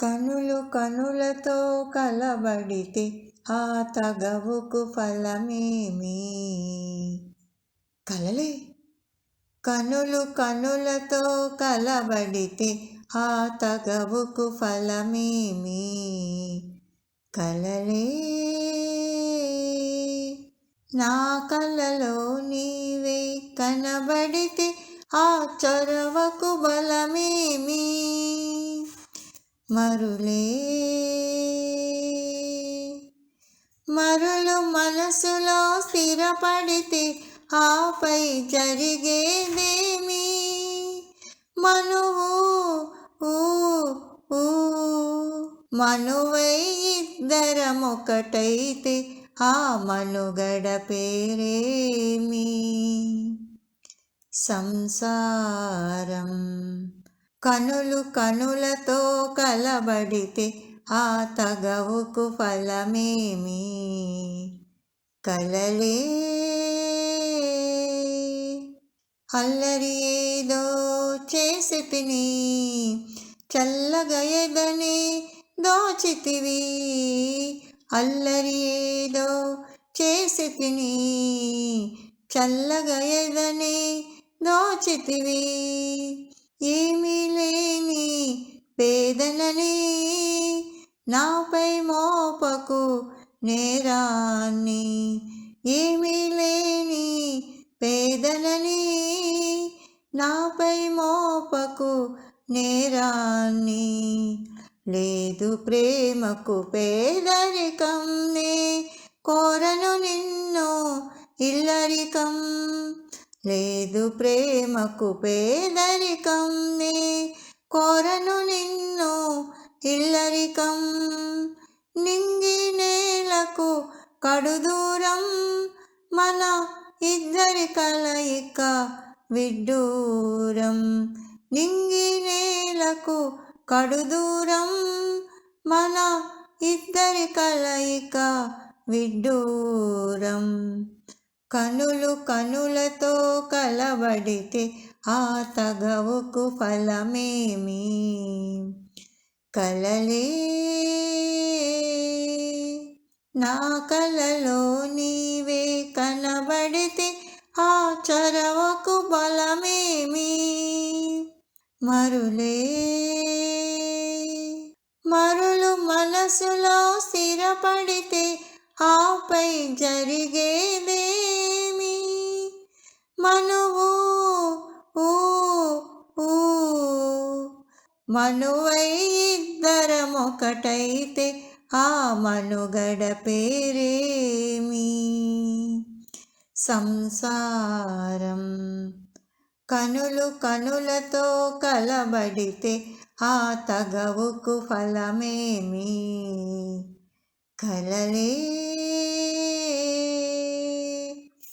కనులు కనులతో కలబడితే ఆ తగవుకు ఫలమేమి? కలలే. కనులు కనులతో కలబడితే ఆ తగవుకు ఫలమేమి? కలలే. నా కలలో నీవే కనబడితే ఆ చొరవకు బలమేమి? మరులే. మరులు మనసులో స్థిరపడితే ఆపై జరిగేదేమి? మనువు ఊ ఊ. మనువై ఇద్దరమొకటైతే ఆ మనుగడ పేరేమి? సంసారం కనులు కనులతో కలబడితే ఆ తగవుకు ఫలమేమి? కలలే అల్లరి ఏదో చేసి తిని చల్లగా ఎదని దోచితివి అల్లరి ఏదో చేసి తిని చల్లగా ఎదని దోచితివి ఏమీ లేని పేదలనే నాపై మోపకు నేరాన్ని. ఏమీ లేని పేదలనే నాపై మోపకు నేరాన్ని. లేదు ప్రేమకు పేదరికం నే కోరను నిన్ను ఇల్లరికం. లేదు ప్రేమకు పేదరికం నే కోరను నిన్ను ఇల్లరికం. నింగి నేలకు కడుదూరం మన ఇద్దరి కలయిక విడ్డూరం. నింగి నేలకు కడుదూరం మన ఇద్దరి కలయిక విడ్డూరం. కనులు కనులతో కలబడితే ఆ తగవుకు ఫలమేమి? కలలే నా కలలో నీవే కనబడితే ఆ చరవకు బలమేమి? మరులే మరులు మనసులో స్థిరపడితే ఆపై జరిగేది మనువు ఊ ఊ. మనువై ఇద్దరమొకటైతే ఆ మనుగడ పేరేమి? సంసారం కనులు కనులతో కలబడితే ఆ తగవుకు ఫలమేమి? కలలే